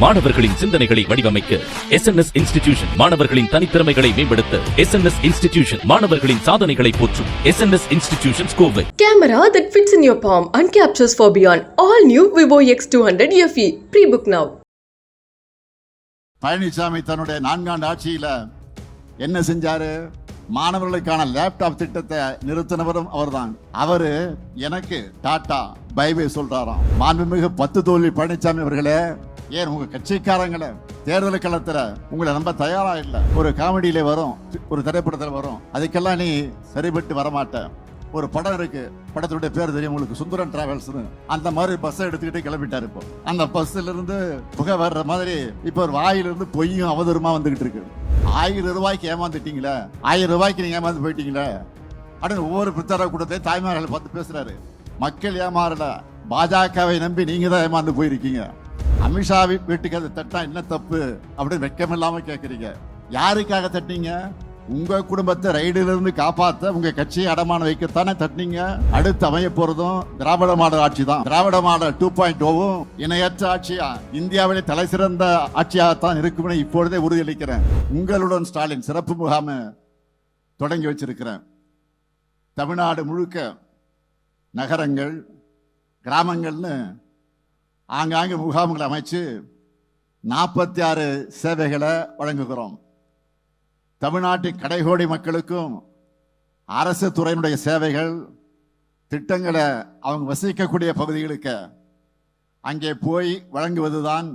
மாணவர்களின் சிந்தனைகளை வடிவமைக்க எஸ் என் எஸ் இன்ஸ்டிடியூஷன் மாணவர்களின் தனித்திறமைகளை மேம்படுத்த எஸ் என் எஸ் இன்ஸ்டிடியூஷன் மாணவர்களின் சாதனைகளை போற்றும் S N S institution Kovai Camera that fits in your palm and captures for beyond. All new Vivo X200 FE. Pre-book now. Palaniswami தன்னுடைய நான்காண்டு ஆட்சியில என்ன செஞ்சாரு மாணவர்களுக்கான லேப்டாப் திட்டத்தை நிறுத்தினவரும் அவர்தான் அவரு எனக்கு டாடா பைபை சொல்றாராம் மாண்புமிகு பத்து தோல்வி பழனிசாமி அவர்களே ஏன் உங்க கட்சிக்காரங்களை தேர்தல் களத்துல உங்களை நம்ப தயாரா இல்லை. ஒரு காமெடியில வரும் ஒரு திரைப்படத்துல வரும். அதுக்கெல்லாம் நீ சரிபட்டு வரமாட்டேன் ஒரு படம் இருக்கு. படத்துடைய பேர் தெரியும். உங்களுக்கு சுந்தரன் டிராவல்ஸ் அந்த மாதிரி பஸ்ஸை எடுத்துக்கிட்டே கிளம்பிட்டாரு இப்போ. அந்த பஸ்ல இருந்து புகை வர்ற மாதிரி இப்போ ஒரு வாயிலிருந்து பொய்யும் அவதூறுமா வந்துகிட்டு இருக்கு. ஆயிரம் ரூபாய்க்கு ஏமாந்துட்டீங்களே? ஆயிரம் ரூபாய்க்கு நீங்க ஏமாந்து போயிட்டீங்களே? அப்படின்னு ஒவ்வொரு பிரச்சார கூட்டத்தையும் தாய்மார்களை பார்த்து பேசுறாரு. மக்கள் ஏமாறல. பாஜகவை நம்பி நீங்க தான் ஏமாந்து போயிருக்கீங்க. அமித்ஷா வீட்டுக்கு அது தட்டா என்ன தப்பு அப்படின்னு வெக்கம் இல்லாம யாருக்காக தட்டினீங்க? உங்க குடும்பத்தை ரைடுல இருந்து காப்பாத்த உங்க கட்சியை அடமான வைக்கத்தானே தட்டினீங்க. அடுத்து அமைய போறதும் திராவிட மாடல் ஆட்சி தான். திராவிட மாடல் டூ பாயிண்ட் ஓவும் இணையற்ற ஆட்சியா? இந்தியாவிலே தலை சிறந்த ஆட்சியாகத்தான் இருக்கும்னு இப்பொழுதே உறுதியளிக்கிறேன். உங்களுடன் ஸ்டாலின் சிறப்பு முகாம தொடங்கி வச்சிருக்கிறேன். தமிழ்நாடு முழுக்க நகரங்கள் கிராமங்கள்னு ஆங்காங்கே முகாம்களை அமைச்சு நாற்பத்தி ஆறு சேவைகளை வழங்குகிறோம். தமிழ்நாட்டின் கடைகோடி மக்களுக்கும் அரசு துறையினுடைய சேவைகள் திட்டங்களை அவங்க வசிக்கக்கூடிய பகுதிகளுக்கு அங்கே போய் வழங்குவதுதான்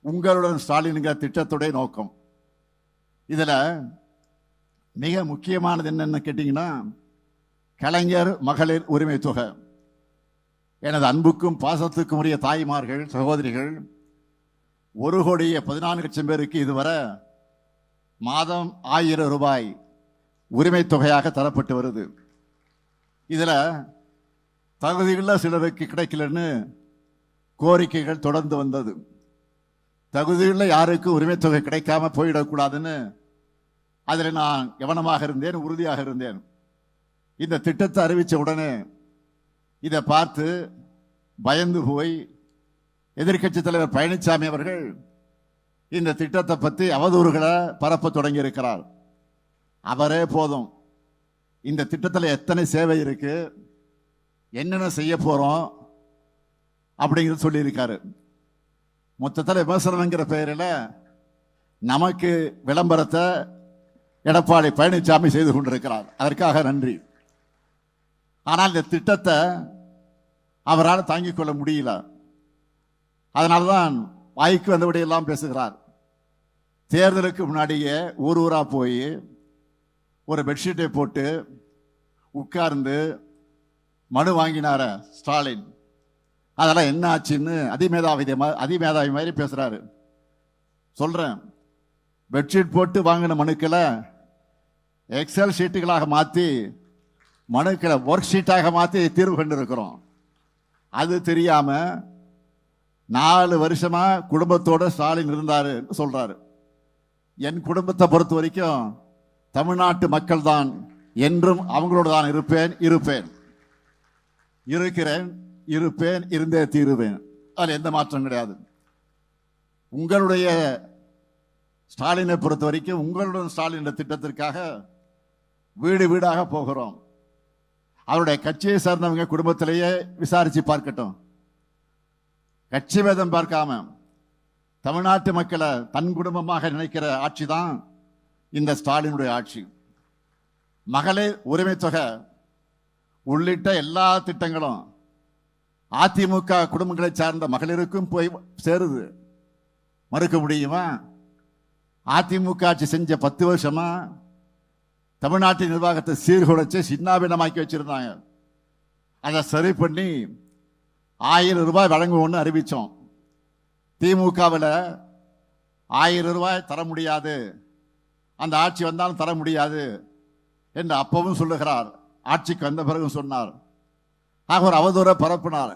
உங்களுடன் ஸ்டாலின்கிற திட்டத்துடைய நோக்கம். இதில் மிக முக்கியமானது என்னென்னு கேட்டிங்கன்னா கலைஞர் மகளிர் உரிமை தொகை எனது அன்புக்கும் பாசத்துக்கும் உரிய தாய்மார்கள் சகோதரிகள் ஒரு கோடியே பதினான்கு லட்சம் பேருக்கு இதுவரை மாதம் ஆயிரம் ரூபாய் உரிமை தொகையாக தரப்பட்டு வருது. இதில் தகுதியுள்ள சிலருக்கு கிடைக்கலன்னு கோரிக்கைகள் தொடர்ந்து வந்தது. தகுதியுள்ள யாருக்கும் உரிமை தொகை கிடைக்காம போயிடக்கூடாதுன்னு அதில் நான் கவனமாக இருந்தேன் உறுதியாக இருந்தேன். இந்த திட்டத்தை அறிவித்த உடனே இதை பார்த்து பயந்து போய் எதிர்க்கட்சி தலைவர் பழனிசாமி அவர்கள் இந்த திட்டத்தை பற்றி அவதூறுகளை பரப்ப தொடங்கி இருக்கிறார் அவரே போதும். இந்த திட்டத்தில் எத்தனை சேவை இருக்கு? என்னென்ன செய்ய போகிறோம் அப்படிங்கிறது சொல்லியிருக்காரு. மொத்தத்தில் விமர்சனங்கிற பெயரில் நமக்கு விளம்பரத்தை எடப்பாடி பழனிசாமி செய்து கொண்டிருக்கிறார். அதற்காக நன்றி. ஆனால் இந்த திட்டத்தை அவரால் தாங்கிக் கொள்ள முடியல. அதனால்தான் வாய்க்கு வந்தபடியெல்லாம் பேசுகிறார். தேர்தலுக்கு முன்னாடியே ஊர் ஊராக போய் ஒரு பெட்ஷீட்டை போட்டு உட்கார்ந்து மனு வாங்கினார ஸ்டாலின். அதெல்லாம் என்ன ஆச்சுன்னு அதிமேதாவி அதிமேதாவி மாதிரி பேசுகிறாரு சொல்கிறேன் பெட்ஷீட் போட்டு வாங்கின மனுக்களை எக்ஸல் ஷீட்டுகளாக மாற்றி மனுக்களை ஒர்க் ஷீட்டாக மாற்றி தீர்வு கண்டிருக்கிறோம். அது தெரியாமல் நாலு வருஷமாக குடும்பத்தோடு ஸ்டாலின் இருந்தார் சொல்கிறாரு என் குடும்பத்தை பொறுத்த வரைக்கும் தமிழ்நாட்டு மக்கள் தான் என்றும் அவங்களோடு தான் இருப்பேன் இருப்பேன். இருக்கிறேன் இருப்பேன் இருந்தே தீருவேன். அதில் எந்த மாற்றம் கிடையாது. உங்களுடைய ஸ்டாலினை பொறுத்த வரைக்கும் உங்களுடன் ஸ்டாலின் திட்டத்திற்காக வீடு வீடாக போகிறோம். அவருடைய கட்சியை சார்ந்தவங்க குடும்பத்திலேயே விசாரிச்சு பார்க்கட்டும். கட்சி வேதம் பார்க்காம தமிழ்நாட்டு மக்களை தன் குடும்பமாக நினைக்கிற ஆட்சி தான் இந்த ஸ்டாலினுடைய ஆட்சி. மகளிர் உரிமை தொகை உள்ளிட்ட எல்லா திட்டங்களும் அதிமுக குடும்பங்களை சார்ந்த மகளிருக்கும் போய் சேருது. மறுக்க முடியுமா? அதிமுக ஆட்சி செஞ்ச பத்து வருஷமா தமிழ்நாட்டின் நிர்வாகத்தை சீர்குலைச்சு சின்னாபின்னமாக்கி வச்சிருந்தாங்க. அதை சரி பண்ணி ஆயிரம் ரூபாய் வழங்குவோம்னு அறிவித்தோம் திமுகவில் ஆயிரம் ரூபாய் தர முடியாது. அந்த ஆட்சி வந்தாலும் தர முடியாது என்று அப்பவும் சொல்லுகிறார். ஆட்சிக்கு வந்த பிறகும் சொன்னார். ஆக ஒரு அவதூற பரப்பினார்.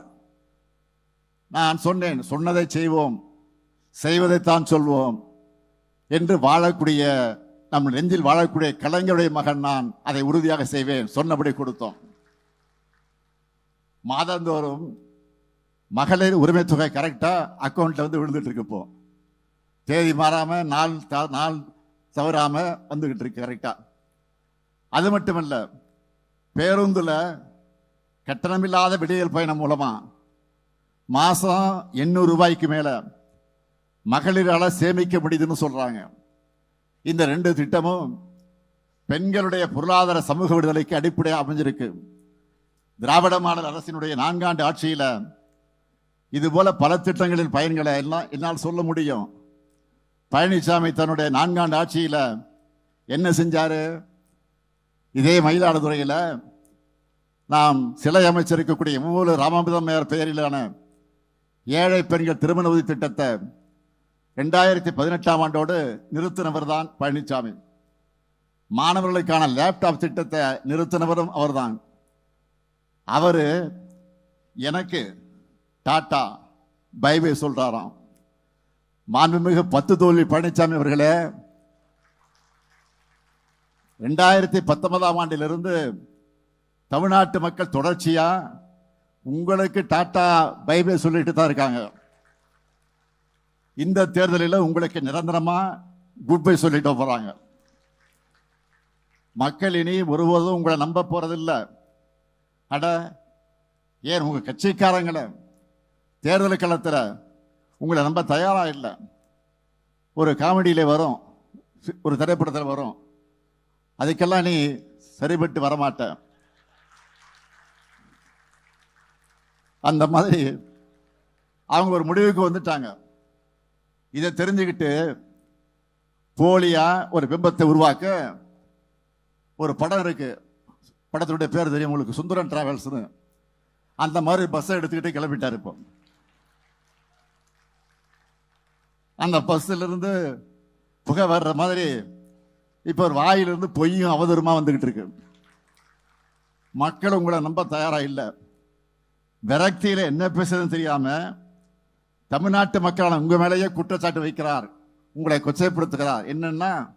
நான் சொன்னேன் சொன்னதை செய்வோம் செய்வதைத்தான் சொல்வோம் என்று வாழக்கூடிய நம் நெஞ்சில் வாழக்கூடிய கலைஞருடைய மகன் நான் அதை உறுதியாக செய்வேன் சொன்னபடி கொடுத்தோம். மாதந்தோறும் மகளிர் உரிமை தொகை கரெக்டாக அக்கௌண்ட்டில் வந்து விழுந்துட்டு இருக்கு தேதி மாறாமல் நாள் த- நாள் தவறாமல் வந்துக்கிட்டு இருக்கு கரெக்டாக அது மட்டுமல்ல பேருந்தில் கட்டணமில்லாத விடியல் பயணம் மூலமாக மாதம் எண்ணூறு ரூபாய்க்கு மேலே மகளிரால் சேமிக்க முடியுதுன்னு சொல்கிறாங்க இந்த ரெண்டு திட்டமும் பெண்களுடைய பொருளாதார சமூக விடுதலைக்கு அடிப்படையாக அமைஞ்சிருக்கு. திராவிட மாடல் அரசினுடைய நான்காண்டு ஆட்சியில் இது போல பல திட்டங்களின் பயன்களை எல்லாம் என்னால் சொல்ல முடியும். பழனிசாமி தன்னுடைய நான்காண்டு ஆட்சியில் என்ன செஞ்சார்? இதே மயிலாடுதுறையில் நாம் சிலை அமைச்சிருக்கக்கூடிய மூல ராமாமிதமையார் பெயரிலான ஏழை பெண்கள் திருமண உதவி திட்டத்தை ரெண்டாயிரத்தி பதினெட்டாம் ஆண்டோடு நிறுத்தினவர் தான் பழனிசாமி மாணவர்களுக்கான லேப்டாப் திட்டத்தை நிறுத்தினவரும் அவர்தான். அவர் எனக்கு டாட்டா பைபை சொல்கிறாராம் மாண்புமிகு பத்து தோல்வி பழனிசாமி அவர்களே ரெண்டாயிரத்தி பத்தொன்பதாம் ஆண்டிலிருந்து தமிழ்நாட்டு மக்கள் தொடர்ச்சியாக உங்களுக்கு டாட்டா பைபை சொல்லிட்டு தான் இருக்காங்க. இந்த தேர்தலில் உங்களுக்கு நிரந்தரமா குட் பை சொல்லிட்டு போறாங்க. மக்கள் இனி ஒருபோதும் உங்களை நம்ப போறதில்லை. அட ஏன் உங்கள் கட்சிக்காரங்களை தேர்தல் களத்தில் உங்களை நம்ப தயாராக இல்லை? ஒரு காமெடியில் வரும் ஒரு திரைப்படத்தில் வரும். அதுக்கெல்லாம் நீ சரிபட்டு வரமாட்ட. அந்த மாதிரி அவங்க ஒரு முடிவுக்கு வந்துட்டாங்க. இதை தெரிஞ்சுக்கிட்டு போலியா ஒரு பிம்பத்தை உருவாக்க ஒரு படம் இருக்கு. படத்துடைய பேர் தெரியும் உங்களுக்கு. சுந்தரன் டிராவல்ஸ்னு அந்த மாதிரி பஸ்ஸை எடுத்துக்கிட்டு கிளம்பிட்டார் இப்போ. அந்த பஸ்ஸிலிருந்து புகை வர்ற மாதிரி இப்போ ஒரு வாயிலிருந்து பொய்யும் அவதூறுமா வந்துகிட்டு இருக்கு. மக்கள் உங்களை நம்ப தயாராக இல்லை. விரக்தியில் என்ன பேசுறதுன்னு தெரியாமல் தமிழ்நாட்டு மக்களான உங்க மேலேயே குற்றச்சாட்டு வைக்கிறார். உங்களை கொச்சைப்படுத்துகிறார். என்னன்னா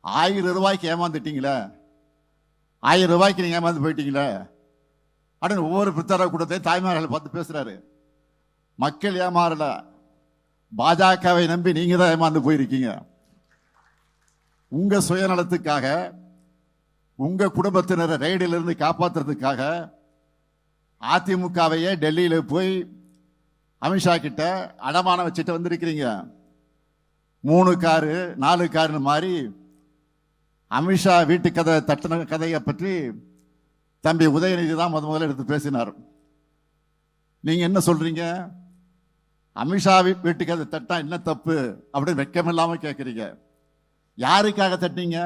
ஆயிரம் ரூபாய்க்கு ஏமாந்துட்டீங்களே. ஆயிரம் ரூபாய்க்கு நீங்கள் ஏமாந்து போயிட்டீங்களே. அப்படின்னு ஒவ்வொரு பிரச்சார கூட்டத்தையும் தாய்மார்களை பார்த்து பேசுறாரு. மக்கள் ஏமாறல. பாஜகவை நம்பி நீங்க தான் ஏமாந்து போயிருக்கீங்க. உங்க சுயநலத்துக்காக உங்க குடும்பத்தினரை ரைடிலிருந்து காப்பாற்றுறதுக்காக அதிமுகவையே டெல்லியில் போய் அமித்ஷா கிட்ட அடமானம் வச்சுட்டு வந்திருக்கிறீங்க. மூணு காரு நாலு காருன்னு மாதிரி அமித்ஷா வீட்டு கதை தட்டின கதையை பற்றி தம்பி உதயநிதி தான் முத முதல்ல எடுத்து பேசினார். நீங்கள் என்ன சொல்கிறீங்க அமித்ஷா வீ- வீட்டு கதை தட்டா என்ன தப்பு அப்படின்னு வெக்கமில்லாமல் கேட்குறீங்க யாருக்காக தட்டினீங்க?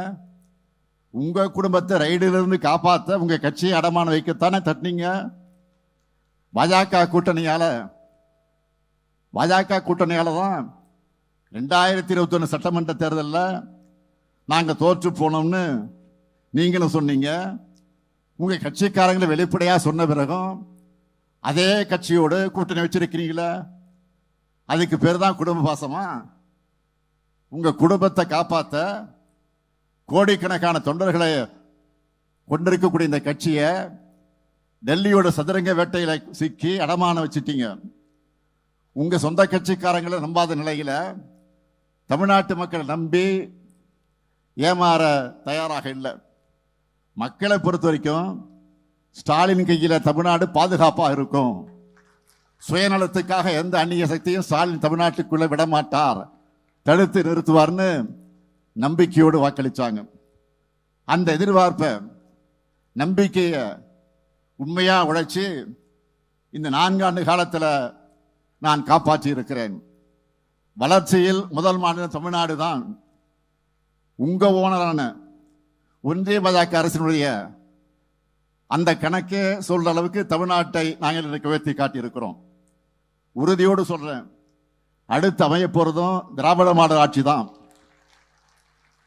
உங்கள் குடும்பத்தை ரைடிலிருந்து காப்பாற்ற உங்கள் கட்சியை அடமானம் வைக்கத்தானே தட்டினீங்க? பாஜக கூட்டணியால் பாஜக கூட்டணியால் தான் ரெண்டாயிரத்தி இருபத்தொன்று சட்டமன்ற தேர்தலில் நாங்கள் தோற்று போனோம்னு நீங்களும் சொன்னீங்க. உங்கள் கட்சிக்காரங்களை வெளிப்படையாக சொன்ன பிறகும் அதே கட்சியோடு கூட்டணி வச்சிருக்கிறீங்களா அதுக்கு பேர் தான் குடும்ப பாசமா? உங்கள் குடும்பத்தை காப்பாற்ற கோடிக்கணக்கான தொண்டர்களை கொண்டிருக்கக்கூடிய இந்த கட்சியை டெல்லியோட சதுரங்க வேட்டையில் சிக்கி அடமானம் வச்சுட்டீங்க. உங்கள் சொந்த கட்சிக்காரங்களை நம்பாத நிலையில் தமிழ்நாட்டு மக்களை நம்பி ஏமாற தயாராக இல்லை. மக்களை பொறுத்த வரைக்கும் ஸ்டாலின் கையில் தமிழ்நாடு பாதுகாப்பாக இருக்கும். சுயநலத்துக்காக எந்த அந்நிய சக்தியும் ஸ்டாலின் தமிழ்நாட்டுக்குள்ளே விட மாட்டார். தடுத்து நிறுத்துவார்னு நம்பிக்கையோடு வாக்களித்தாங்க அந்த எதிர்பார்ப்பை நம்பிக்கையை உண்மையாக உழைச்சி இந்த நான்காண்டு காலத்தில் நான் காப்பாற்றி இருக்கிறேன் வளர்ச்சியில் முதல் மாநிலம் தமிழ்நாடு தான். உங்க ஓனரான ஒன்றிய பாஜக அரசினுடைய அந்த கணக்கே சொல்ற அளவுக்கு தமிழ்நாட்டை நாங்கள் இன்றைக்கு உயர்த்தி காட்டியிருக்கிறோம். உறுதியோடு சொல்றேன். அடுத்து அமைய போறதும் திராவிட மாடல் ஆட்சி தான்.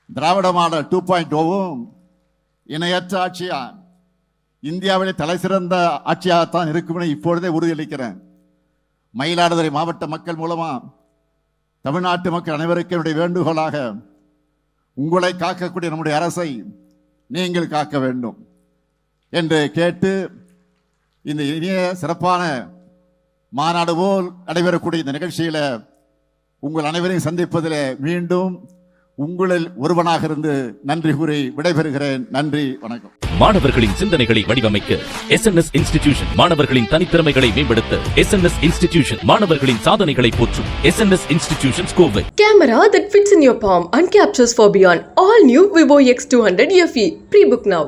திராவிட மாடல் டூ பாயிண்ட் ஓவும் இணையற்ற ஆட்சியா? இந்தியாவிலே தலை சிறந்த ஆட்சியாகத்தான் இருக்கும்னு இப்பொழுதே உறுதியளிக்கிறேன் மயிலாடுதுறை மாவட்ட மக்கள் மூலமா தமிழ்நாட்டு மக்கள் அனைவருக்கும் என்னுடைய வேண்டுகோளாக உங்களை காக்கக்கூடிய நம்முடைய அரசை நீங்கள் காக்க வேண்டும் என்று கேட்டு இந்த இனிய சிறப்பான மாநாடு போல் நடைபெறக்கூடிய இந்த நிகழ்ச்சியில் உங்கள் அனைவரையும் சந்திப்பதில் மீண்டும் உங்களில் ஒருவனாக இருந்து நன்றி கூறி விடைபெறுகிறேன் நன்றி வணக்கம் மாணவர்களின் சிந்தனைகளை வடிவமைக்க எஸ்என்எஸ் இன்ஸ்டிடியூஷன் மாணவர்களின் தனித்திறமைகளை மேம்படுத்த எஸ்என்எஸ் இன்ஸ்டிடியூஷன் மாணவர்களின் சாதனைகளை போற்றும் SNS institution Kovai Camera that fits in your palm and captures for beyond. All new Vivo X200 FE. Pre-book now.